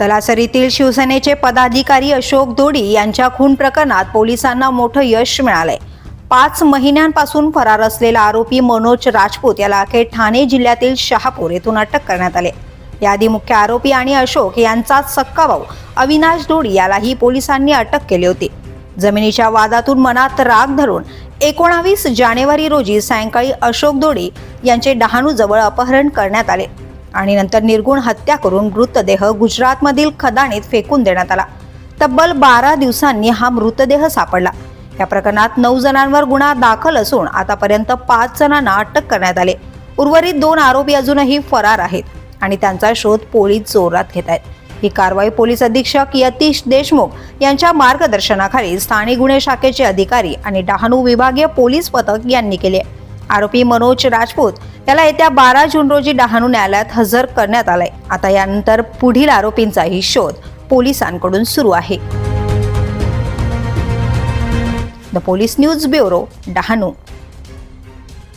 तलासरीतील शिवसेनेचे पदाधिकारी अशोक दोडी यांच्या खून प्रकरणात पोलिसांना मोठं यश मिळालंय. पाच महिन्यांपासून फरार असलेला आरोपी मनोज राजपूत याला अखेर ठाणे जिल्ह्यातील शहापूर येथून अटक करण्यात आले. याआधी मुख्य आरोपी आणि अशोक यांचा सक्का भाऊ अविनाश दोडी यालाही पोलिसांनी अटक केली होती. जमिनीच्या वादातून मनात राग धरून एकोणावीस जानेवारी रोजी सायंकाळी अशोक दोडी यांचे डहाणूजवळ अपहरण करण्यात आले. आणि नंतर निर्गुण हत्या करून मृतदेह गुजरातमधील खदाणीत फेकून देण्यात आला. तब्बल बारा दिवसांनी हा मृतदेह सापडला. या प्रकरणात नऊ जणांवर गुन्हा दाखल असून आतापर्यंत पाच जणांना अटक करण्यात आले. उर्वरित दोन आरोपी अजूनही फरार आहेत आणि त्यांचा शोध पोलीस जोरात घेत आहेत. ही कारवाई पोलीस अधीक्षक यतीश देशमुख यांच्या मार्गदर्शनाखाली स्थानिक गुन्हे शाखेचे अधिकारी आणि डहाणू विभागीय पोलीस पथक यांनी केले आरोपी मनोज राजपूत याला येत्या बारा जून रोजी डहाणू न्यायालयात हजर करण्यात आलाय. आता यानंतर पुढील आरोपींचाही शोध पोलिसांकडून सुरू आहे. The police news bureau Dahanu.